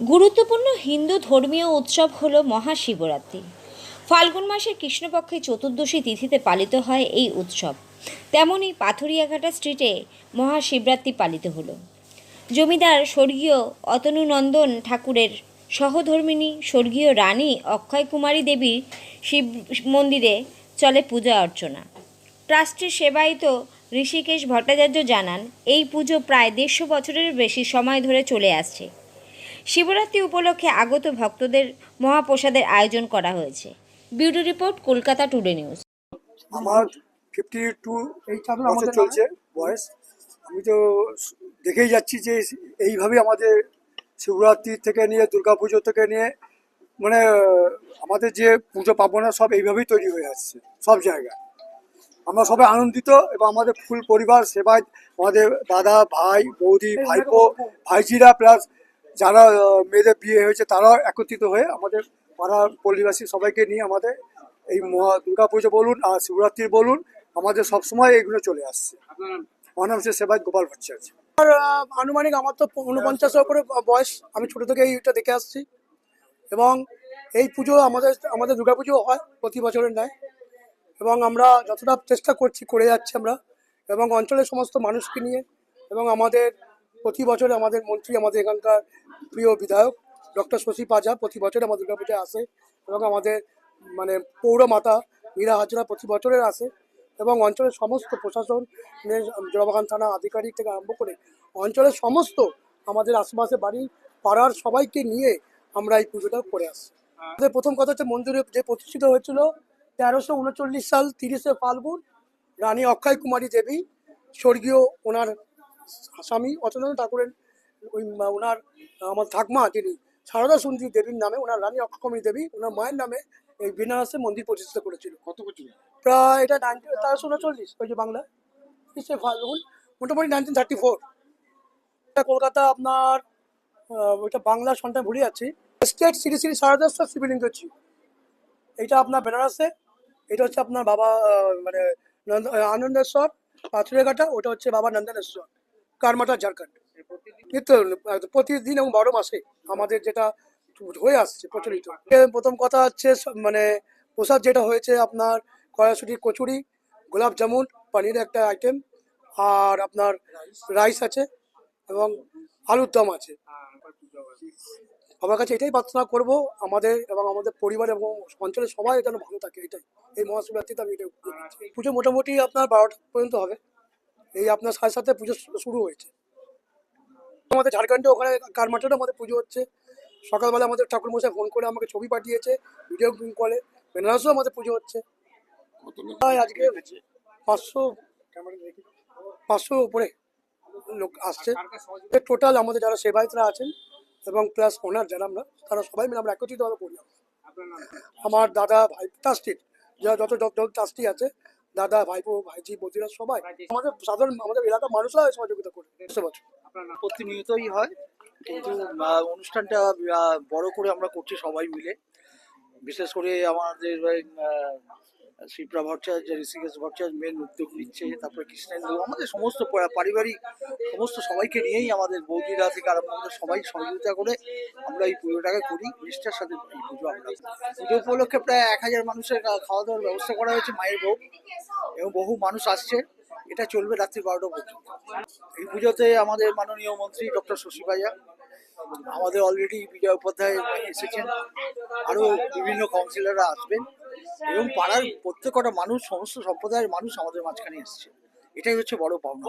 গুরুত্বপূর্ণ হিন্দু ধর্মীয় উৎসব হল মহাশিবরাত্রি। ফাল্গুন মাসের কৃষ্ণপক্ষে চতুর্দশী তিথিতে পালিত হয় এই উৎসব। তেমনই পাথুরিয়াঘাটা স্ট্রিটে মহাশিবরাত্রি পালিত হলো। জমিদার স্বর্গীয় অতনুনন্দন ঠাকুরের সহধর্মিণী স্বর্গীয় রানী অক্ষয় কুমারী দেবীর শিব মন্দিরে চলে পূজা অর্চনা। ট্রাস্টের সেবায়িত ঋষিকেশ ভট্টাচার্য জানান, এই পুজো প্রায় দেড়শো বছরের বেশি সময় ধরে চলে আসছে। শিবরাত্রি উপলক্ষে আগত ভক্তদের মহাপ্রসাদের আয়োজন করা হয়েছে। Beauty report Kolkata today news. আমার ফিফটি টু বছর চলছে বয়স। আমি তো দেখেই যাচ্ছি যে এইভাবেই আমাদের শিবরাত্রি থেকে নিয়ে দুর্গাপুজো থেকে নিয়ে মানে আমাদের যে পুজো পার্বণ সব এইভাবেই তৈরি হয়ে আসছে সব জায়গায়। আমরা সবাই আনন্দিত এবং আমাদের ফুল পরিবার সেবায় আমাদের দাদা ভাই বৌদি ভাইপো ভাইজিরা প্লাস যারা মেয়েদের বিয়ে হয়েছে তারাও একত্রিত হয়ে আমাদের পাড়ার পল্লীবাসী সবাইকে নিয়ে আমাদের এই মহা দুর্গাপুজো বলুন আর শিবরাত্রি বলুন আমাদের সবসময় এগুলো চলে আসছে। আমার নাম সেবায়ত গোপাল ভট্টাচার্য। আহ, আনুমানিক আমার তো উনপঞ্চাশের উপরে বয়স আমি ছোটো থেকে এইটা দেখে আসছি। এবং এই পুজো আমাদের আমাদের দুর্গা পুজো হয় প্রতি বছরের ন্যায়। এবং আমরা যতটা চেষ্টা করছি করে যাচ্ছি আমরা। এবং অঞ্চলের সমস্ত মানুষকে নিয়ে এবং আমাদের প্রতি বছরে আমাদের মন্ত্রী আমাদের এখানকার প্রিয় বিধায়ক ডক্টর শশী পাজা প্রতি বছর আমাদের দুর্গা পুজোয় আসে এবং আমাদের মানে পৌর মাতা মীরা হাজরা প্রতি বছরের আসে এবং অঞ্চলের সমস্ত প্রশাসন জলবাগান থানা আধিকারিক থেকে আরম্ভ করে অঞ্চলের সমস্ত আমাদের আশেপাশে বাড়ি, পাড়ার সবাইকে নিয়ে আমরা এই পুজোটা করে আসি। আমাদের প্রথম কথা হচ্ছে মন্দিরে যে প্রতিষ্ঠিত হয়েছিল তেরোশো উনচল্লিশ সাল তিরিশে ফাল্গুন, রানী অক্ষয় কুমারী দেবী, স্বর্গীয় ওনার স্বামী অচন্দ্র ঠাকুরের ওই ওনার আমার ঠাকমা তিনি সারদা সুন্দরী দেবীর নামে ওনার রানী অক্ষয় কুমারী দেবী ওনার মায়ের নামে এই বেনারসে মন্দির প্রতিষ্ঠা করেছিল। কত বছর? প্রায় এটা নাইনটিন তেরোশো উনচল্লিশ ওই যে বাংলা। ফাল্গুন মোটামুটি নাইনটিন থার্টি ফোর এটা কলকাতা আপনার ওইটা বাংলা সন্তান ভুলে যাচ্ছি। স্টেট শ্রী শ্রী সারদাশ্বর শিবলিঙ্গ ছিল এইটা আপনার বেনারসে এটা হচ্ছে আপনার বাবা মানে আনন্দেশ্বর পাথুরিয়াঘাটা ওটা হচ্ছে বাবা নন্দনেশ্বর কারমাটা ঝাড়খণ্ড। প্রতিদিন এবং বারো মাসে আমাদের যেটা হয়ে আসছে প্রচলিত। প্রথম কথা হচ্ছে মানে প্রসাদ যেটা হয়েছে আপনার কড়াইশুটির কচুরি, গোলাপ জামুন পানির একটা আইটেম আর আপনার রাইস আছে এবং আলুর দম আছে। আমার কাছে এটাই প্রার্থনা করব আমাদের এবং আমাদের পরিবার এবং অঞ্চলের সবাই যেন ভালো থাকে, এটাই। এই মহাশিবরাত্রিতে আমি এটা পুজো মোটামুটি আপনার বারোটা পর্যন্ত হবে। এই আপনার সাথে সাথে পুজো শুরু হয়েছে। আমাদের ঝাড়খণ্ডে ওখানে কারমাটারও আমাদের পুজো হচ্ছে? সকালবেলা আমাদের ঠাকুর মশাই ফোন করে আমাকে ছবি পাঠিয়েছে ভিডিও কলে বেনারসও আমাদের পুজো হচ্ছে। কত আজকে পাঁচশো পাঁচশোর উপরে লোক আসছে। টোটাল আমাদের যারা সেবায়তরা আছেন এবং প্লাস ওনার যারা আমরা তারা সবাই মিলে আমরা একত্রিতভাবে করি আমার দাদা ভাই ট্রাস্টির যারা যত যত ট্রাস্টি আছে দাদা ভাইপো ভাইজি বদিরা সবাই আমাদের সাধারণ আমাদের এলাকার মানুষরা সহযোগিতা করে। একশো বছর প্রতিনিয়তই হয়, কিন্তু অনুষ্ঠানটা বড় করে আমরা করছি সবাই মিলে। বিশেষ করে আমাদের শিপ্রা ভট্টাচার্য, ঋষিকেশ ভট্টাচার্য মেন উদ্যোগ নিচ্ছে, তারপরে কৃষ্ণেন্দু, আমাদের সমস্ত পারিবারিক সমস্ত সবাইকে নিয়েই আমাদের বৌদিরা থেকে আরম্ভ করে সবাই সহযোগিতা করে আমরা এই পুজোটাকে করি, নিষ্ঠার সাথে এই পুজো আমরা পুজো উপলক্ষে প্রায় এক হাজার মানুষের খাওয়া দাওয়ার ব্যবস্থা করা হয়েছে মায়ের ভোগ, এবং বহু মানুষ আসছে। এটা চলবে রাত্রি বারোটা পর্যন্ত। এই পুজোতে আমাদের মাননীয় মন্ত্রী ডক্টর শশী ভাইয়া, আমাদের অলরেডি বিজয় উপাধ্যায় এসেছেন আরও বিভিন্ন কাউন্সিলররা আসবেন, এবং পাড়ার প্রত্যেকটা মানুষ, সমস্ত সম্প্রদায়ের মানুষ আমাদের মাঝখানে এসছে। এটাই হচ্ছে বড় পাওনা।